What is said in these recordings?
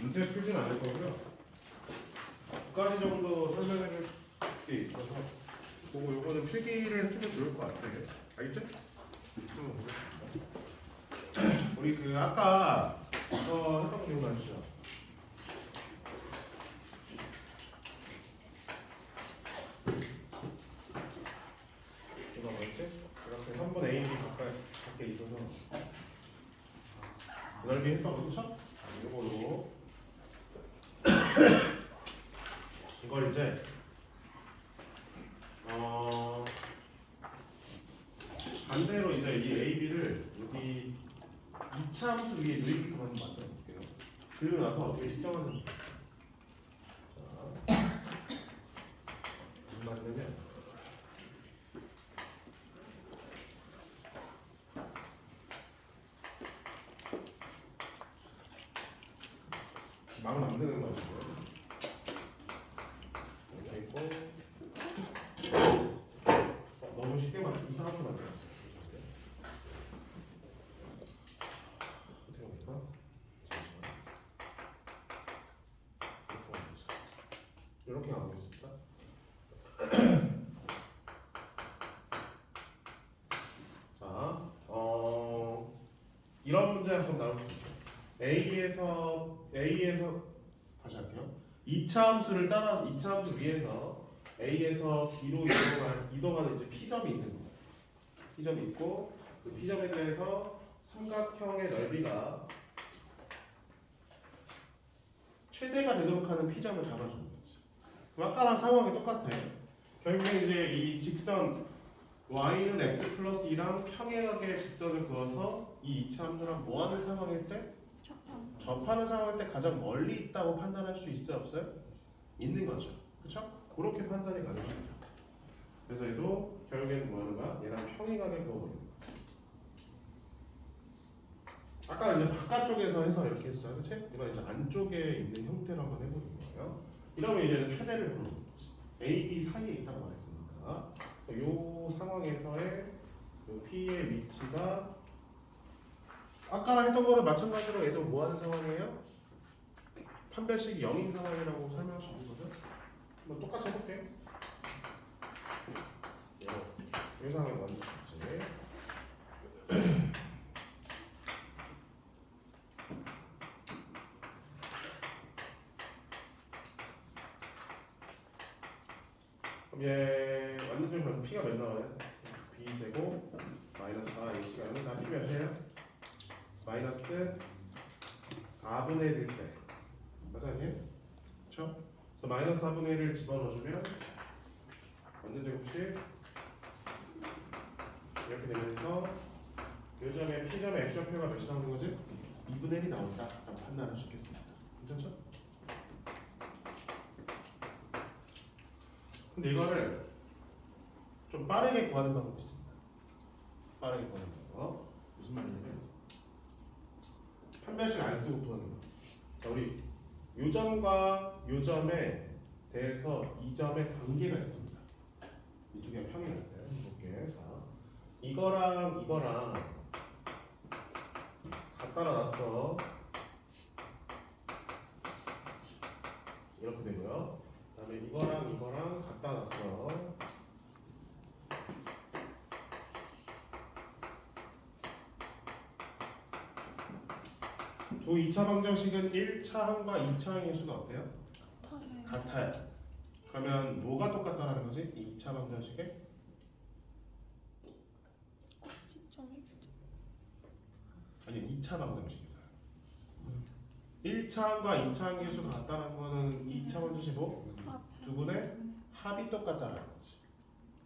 문제 풀지는 않을 거고요. 두 가지 정도 설명해 줄 게 있어서 보고 요거는 필기를 해주면 좋을 것 같아요. 보겠습니다. 우리 그 아까 어, 했던 거 기억나시죠? 이거 뭐였지? 이렇게 3분 A, B 가까이 밖에 있어서 넓이 했던 거 그쵸? 이거로 이걸 이제 어 반대로 이제 이 A, B를 여기 2차 함수 위에 누이게끔 한번 만들어 볼게요. 그리고 나서 어떻게 측정하는 거예요? 자, 무슨 말이냐면 마음 안 드는 거죠. 이렇게 있고 어, 너무 쉽게 만 이상하게 만들었어요. 어떻게 보니까 이렇게 가보겠습니다. 자, 어 이런 문제 한번 있어요. A에서 A에서 다시 할게요. 2차 함수를 따라 2차 함수 위에서 A에서 B로 이동한 이동하는 이제 P점이 있는 거예요. P점이 있고 그 P점에 대해서 삼각형의 넓이가 최대가 되도록 하는 P점을. 그럼 아까랑 상황이 똑같아요. 결국에 이제 이 직선 y는 x 플러스 2랑 평행하게 직선을 그어서 이 2차 함수랑 뭐 하는 상황일 때? 접하는 상황일 때 가장 멀리 있다고 판단할 수 있어요 없어요? 있는 거죠 그렇죠? 그렇게 판단이 가능합니다 그래서 얘도 결국에는 뭐 하는 거야? 얘랑 평행하게 그어버리는 거지 아까 이제 바깥쪽에서 해서 이렇게 했어요 그치? 이건 이제 안쪽에 있는 형태로 한번 해보는 거예요 이러면 이제 최대를 부르는 거지 A, B 사이에 있다고 말했으니까 이 상황에서의 요 P의 위치가 아까랑 했던 거를 마찬가지로 얘도 뭐 하는 상황이에요? 판별식이 0인 상황이라고 설명할 수 있는 거죠? 한번 똑같이 해볼게요. 이 상황 에 먼저 같이. 그럼 P가 몇 나와요? B 제곱 마이너스 4 A 시간은 다 P 몇이에요? 마이너스 4분의 1일 때 맞아요? 그렇죠? 그래서 마이너스 4분의 1을 집어넣어주면 완전 제곱식 이렇게 되면서 요 점에 P점의 X좌표가 몇이 나오는 거지? 2분의 1이 나온다 라고 판단할 수 있겠습니다 괜찮죠? 근데 이거를 좀 빠르게 구하는 방법이 있습니다 빠르게 구하는 방법 무슨 말이냐면 판별식 안 쓰고 구하는 거. 자, 우리 요점과 요점에 대해서 이 점의 관계가 있습니다. 이쪽에 평행 할 때 볼게. 자, 이거랑 이거랑 갖다 놨어. 이렇게 되고요. 그 다음에 이거랑 이거랑 갖다 놨어. 두 2차 방정식은 1차 항과 2차 항의 수가 어때요? 같아요. 그러면 뭐가 똑같다라는 거지? 이 2차 방정식에 아니 2차 방정식에서요. 1차 항과 2차 항의 수가 같다는 거는 2차 방정식 뭐? 두 분의 합이 똑같다라는 거지.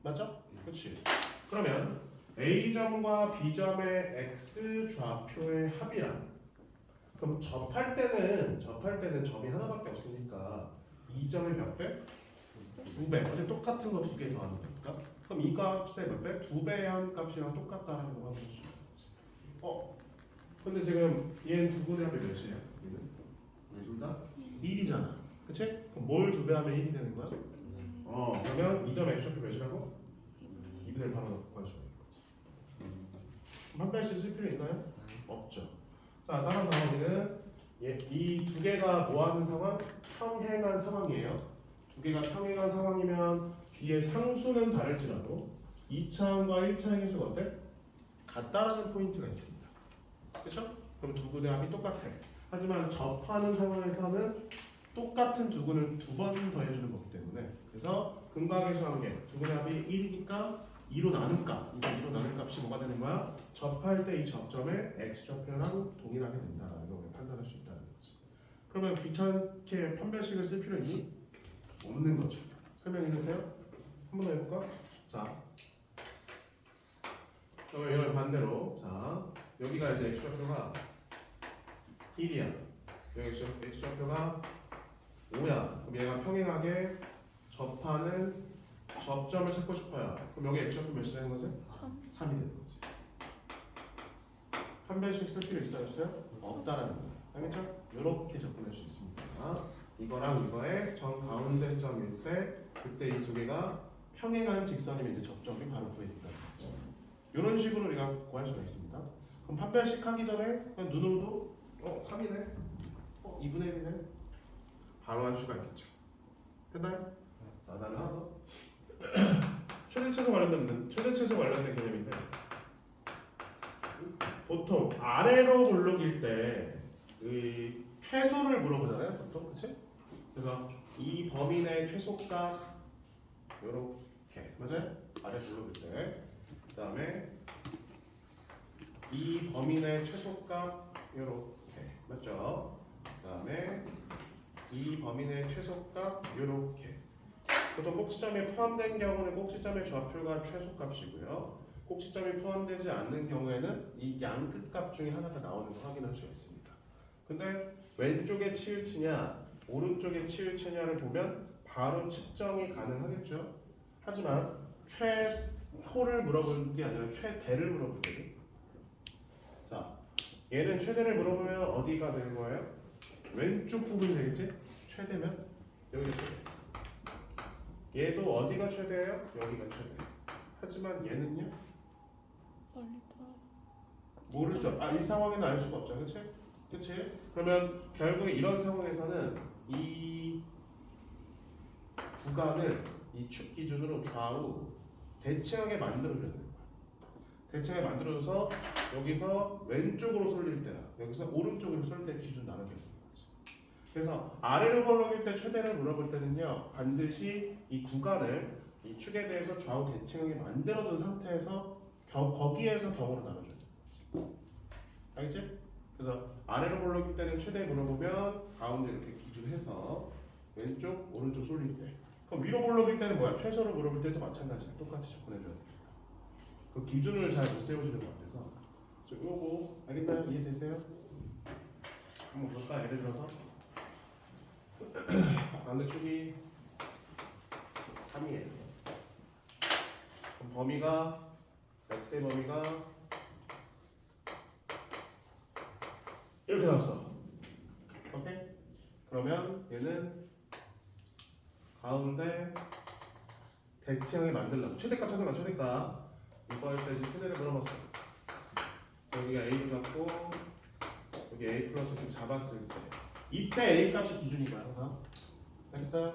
맞죠? 그렇지. 그러면 A점과 B점의 X 좌표의 합이란 그럼 접할 때는 접할 때는 점이 하나밖에 없으니까 2점의 몇 배? 두 배. 어제 똑같은 거 두 개 더하는 거니까. 그럼 이 값의 몇 배? 두 배의 한 값이랑 똑같다라는 거 확인해 주는 거지. 어? 근데 지금 얘는 두 분의 합이 몇이야? 얘는? 둘 다? 1이잖아. 그치? 그럼 뭘 두 배 하면 1이 되는 거야? 어. 그러면 2점 x표 몇이라고? 2분의 8을 넣고 구할 수가 있는 거지. 한 배씩 쓸 필요 있나요? 없죠. 자, 따라서 우리는 예, 이 두 개가 뭐 하는 상황? 평행한 상황이에요. 두 개가 평행한 상황이면 뒤에 상수는 다를지라도 2차항과 1차항의 수가 어때? 같다라는 포인트가 있습니다. 그렇죠? 그럼 두 군의 합이 똑같아요. 하지만 접하는 상황에서는 똑같은 두 군을 두 번 더해주는 거기 때문에 그래서 근각의 수학계 두 군의 합이 1이니까 2로 나눈 값, 이거 2로 나눈 값이 뭐가 되는 거야? 접할 때 이 접점의 x 좌표랑 동일하게 된다라는 걸 판단할 수 있다는 거지. 그러면 귀찮게 판별식을 쓸 필요 있니? 없는 거죠. 설명해 주세요. 한 번 더 해볼까? 자, 그러면 이걸 반대로 자 여기가 이제 x 좌표가 1이야. 여기 x 좌- x 좌표가 5야. 그럼 얘가 평행하게 접하는 접점을 찾고 싶어요. 그럼 여기 x 좌표 몇이 되는 거지? 3이 되는 거지. 한 배씩 쓸 필요 있어요, 없어요? 없다라는 거예요. 알겠죠? 이렇게 접근할 수 있습니다. 이거랑 이거의 정 가운데 점일 때 그때 이 두 개가 평행한 직선이면 이제 접점이 바로 구해진다는 거죠. 이런 식으로 우리가 구할 수가 있습니다. 그럼 한 배씩 하기 전에 그냥 눈으로도 어 3이네, 어 2분의 1이네 바로 할 수가 있겠죠. 됐나요? 자, 다음 하나 더. 최대치수 관련된 최대치수 관련된 개념인데 보통 아래로 블록일 때의 최소를 물어보잖아요, 보통 그렇지? 그래서 이 범위 내 최소값 요렇게 맞아요? 아래 블록일 때 그다음에 이 범위 내 최소값 요렇게 맞죠? 그다음에 이 범위 내 최소값 요렇게 보통 꼭지점에 포함된 경우는 꼭지점의 좌표가 최소값이고요. 꼭지점이 포함되지 않는 경우에는 이 양끝값 중에 하나가 나오는 거 확인할 수가 있습니다. 근데 왼쪽에 치우치냐 오른쪽에 치우치냐를 보면 바로 측정이 가능하겠죠. 하지만 최소를 물어보는 게 아니라 최대를 물어보거든요. 자, 얘는 최대를 물어보면 어디가 되는 거예요? 왼쪽 부분이 되겠지? 최대면. 얘도 어디가 최대예요? 여기가 최대. 하지만 얘는요? 멀리 떨어. 모르죠. 아, 이 상황에는 알 수가 없죠. 그치? 그치? 그러면 결국에 이런 상황에서는 이 구간을 이 축 기준으로 좌우 대칭하게 만들어줘야 돼요. 대칭하게 만들어줘서 여기서 왼쪽으로 쏠릴 때랑 여기서 오른쪽으로 쏠릴 때 기준 나눠줘야 거지. 그래서 아래로 벌렁일 때 최대를 물어볼 때는요 반드시 이 구간을 이 축에 대해서 좌우 대칭하게 만들어둔 상태에서 겨, 거기에서 되는 거지. 알겠지? 그래서 아래로 볼록일 때는 최대 물어보면 가운데 이렇게 기준해서 왼쪽 오른쪽 쏠릴 때 그럼 위로 볼록일 때는 뭐야? 최소로 물어볼 때도 마찬가지야 똑같이 접근해줘야 됩니다 그 기준을 잘 못 세우시는 것 같아서 저 요거 알겠나요? 이해되세요? 한번 볼까? 예를 들어서 반대축이 3이에요 그럼 범위가 x의 범위가 이렇게 나왔어. 오케이? 그러면 얘는 가운데 대칭을 만들려면 최대값 찾아봐 최대값 이거 할 때 이제 최대를 물어봤어. 여기가 a를 잡고 여기 a 플러스 이렇게 잡았을 때 이때 a 값이 기준이야 항상. 알겠어요?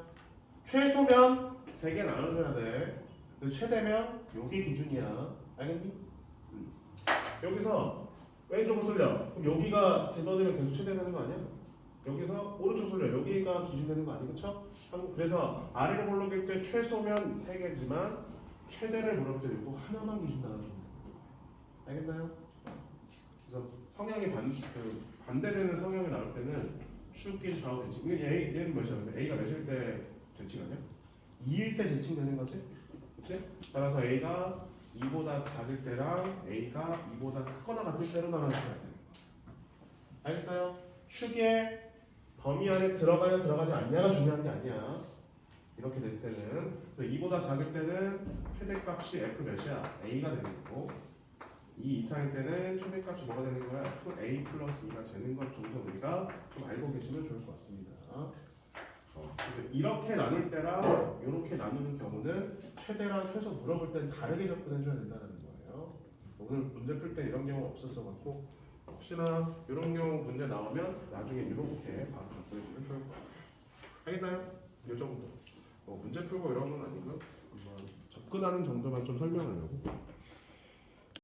최소면 세개 나눠줘야 돼. 근데 최대면 요게 기준이야. 알겠니? 음. 여기서 왼쪽으로 쏠려. 그럼 여기가 제거되면 계속 최대 되는 거 아니야? 여기서 오른쪽 쏠려. 여기가 기준 되는 거 아니야? 그쵸? 한- 그래서 아래로 볼록일 때 최소면 3개지만 최대를 물을 때 이거 하나만 기준 나눠주면 되는 거예요. 알겠나요? 그래서 성향이 반, 그 반대되는 성향이 나올 때는 축기 좌우 대칭. 이게 A, 얘는 몇이야? A가 몇일 때 대칭하냐? 2일 때 대칭되는 거지? 그치? 따라서 A가 2보다 작을 때랑 A가 2보다 크거나 같을 때로 나눠줘야 돼요. 알겠어요? 축의 범위 안에 들어가냐 들어가지 않냐가 중요한 게 아니야. 이렇게 될 때는 그래서 2보다 작을 때는 최대값이 F 몇이야? A가 되는 거고 2 이상일 때는 최대값이 뭐가 되는 거야? 또 A 플러스 2가 되는 것 정도 우리가 좀 알고 계시면 좋을 것 같습니다. 어, 그래서 이렇게 나눌 때랑 이렇게 나누는 경우는 최대랑 최소 물어볼 때는 다르게 접근해줘야 된다는 거예요. 오늘 문제 풀 때 이런 경우 없었어 갖고 혹시나 이런 경우 문제 나오면 나중에 이렇게 바로 접근해주면 좋을 것 같아요. 알겠나요? 이 정도. 뭐 문제 풀고 이런 건 아니고 한번 접근하는 정도만 좀 설명하려고.